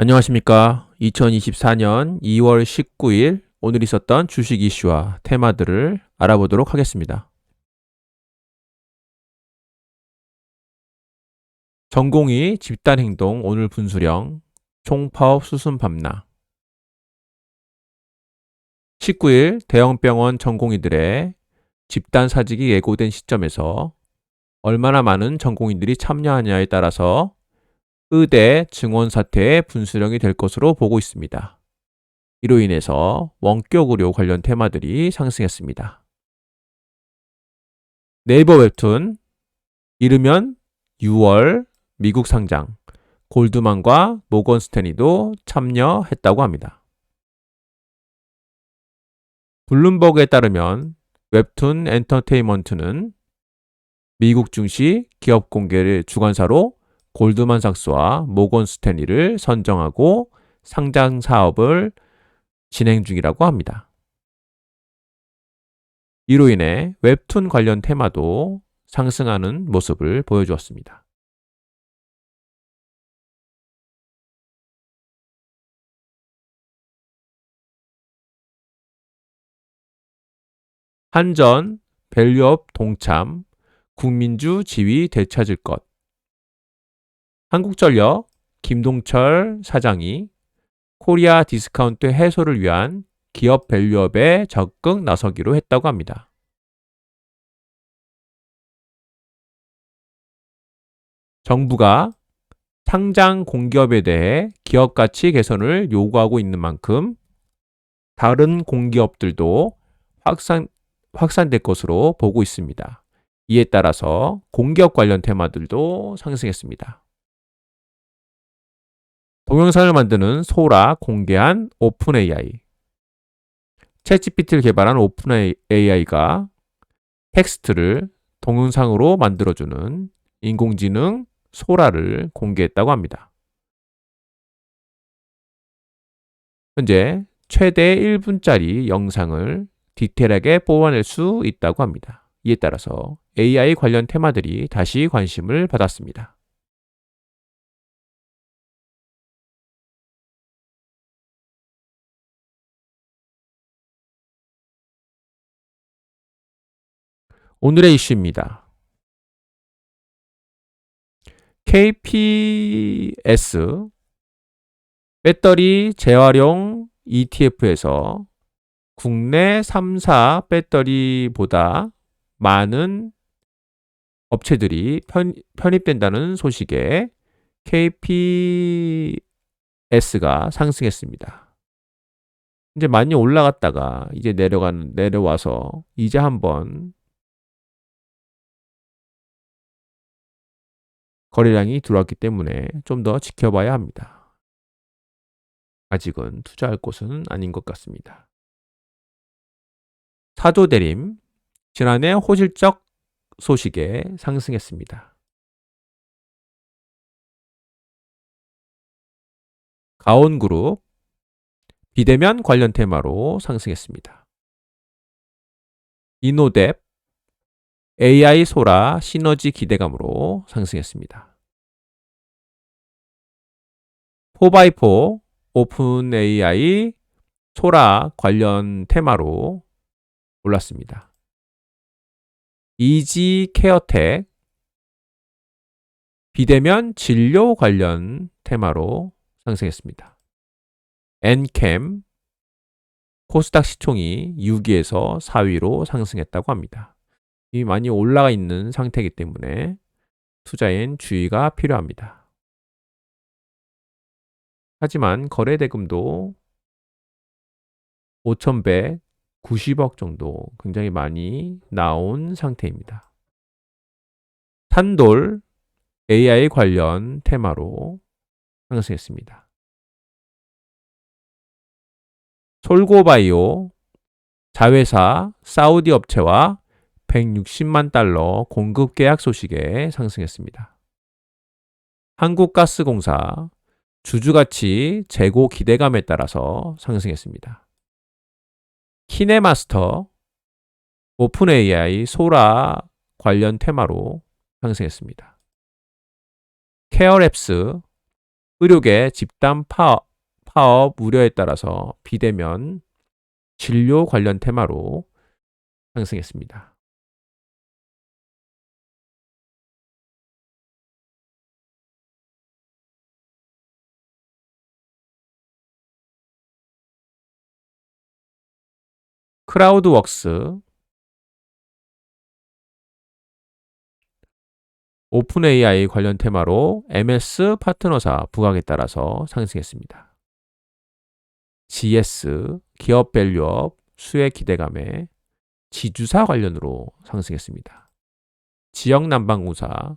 안녕하십니까. 2024년 2월 19일 오늘 있었던 주식 이슈와 테마들을 알아보도록 하겠습니다. 전공이 집단행동 오늘 분수령 총파업 수순 밤나 19일 대형병원 전공의들의 집단 사직이 예고된 시점에서 얼마나 많은 전공의들이 참여하냐에 따라서 의대 증원 사태의 분수령이 될 것으로 보고 있습니다. 이로 인해서 원격 의료 관련 테마들이 상승했습니다. 네이버 웹툰 이르면 6월 미국 상장 골드만과 모건 스탠리도 참여했다고 합니다. 블룸버그에 따르면 웹툰 엔터테인먼트는 미국 증시 기업 공개를 주관사로 골드만삭스와 모건 스탠리를 선정하고 상장 사업을 진행 중이라고 합니다. 이로 인해 웹툰 관련 테마도 상승하는 모습을 보여주었습니다. 한전, 밸류업 동참, 국민주 지위 되찾을 것. 한국전력 김동철 사장이 코리아 디스카운트 해소를 위한 기업 밸류업에 적극 나서기로 했다고 합니다. 정부가 상장 공기업에 대해 기업 가치 개선을 요구하고 있는 만큼 다른 공기업들도 확산, 확산될 것으로 보고 있습니다. 이에 따라서 공기업 관련 테마들도 상승했습니다. 동영상을 만드는 소라 공개한 오픈 AI. 챗GPT를 개발한 오픈 AI가 텍스트를 동영상으로 만들어주는 인공지능 소라를 공개했다고 합니다. 현재 최대 1분짜리 영상을 디테일하게 뽑아낼 수 있다고 합니다. 이에 따라서 AI 관련 테마들이 다시 관심을 받았습니다. 오늘의 이슈입니다. KPS 배터리 재활용 ETF에서 국내 3사 배터리보다 많은 업체들이 편, 편입된다는 소식에 KPS가 상승했습니다. 이제 많이 올라갔다가 이제 내려가는 내려와서 이제 한번 거래량이 들어왔기 때문에 좀 더 지켜봐야 합니다. 아직은 투자할 곳은 아닌 것 같습니다. 사도대림 지난해 호실적 소식에 상승했습니다. 가온그룹 비대면 관련 테마로 상승했습니다. 이노뎁 AI 소라 시너지 기대감으로 상승했습니다. 4x4 오픈 AI 소라 관련 테마로 올랐습니다. 이지 케어텍 비대면 진료 관련 테마로 상승했습니다. 엔캠 코스닥 시총이 6위에서 4위로 상승했다고 합니다. 이 많이 올라가 있는 상태이기 때문에 투자엔 주의가 필요합니다. 하지만 거래대금도 5,190억 정도 굉장히 많이 나온 상태입니다. 산돌 AI 관련 테마로 상승했습니다. 솔고바이오 자회사 사우디 업체와 160만 달러 공급 계약 소식에 상승했습니다. 한국가스공사 주주가치 재고 기대감에 따라서 상승했습니다. 키네마스터 오픈 AI 소라 관련 테마로 상승했습니다. 케어랩스 의료계 집단 파업, 파업 우려에 따라서 비대면 진료 관련 테마로 상승했습니다. 크라우드웍스 오픈 AI 관련 테마로 MS 파트너사 부각에 따라서 상승했습니다. GS 기업 밸류업 수혜 기대감에 지주사 관련으로 상승했습니다. 지역 난방공사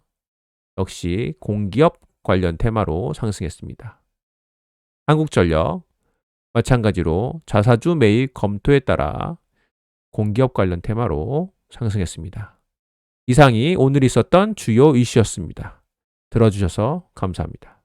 역시 공기업 관련 테마로 상승했습니다. 한국전력 마찬가지로 자사주 매입 검토에 따라 공기업 관련 테마로 상승했습니다. 이상이 오늘 있었던 주요 이슈였습니다. 들어주셔서 감사합니다.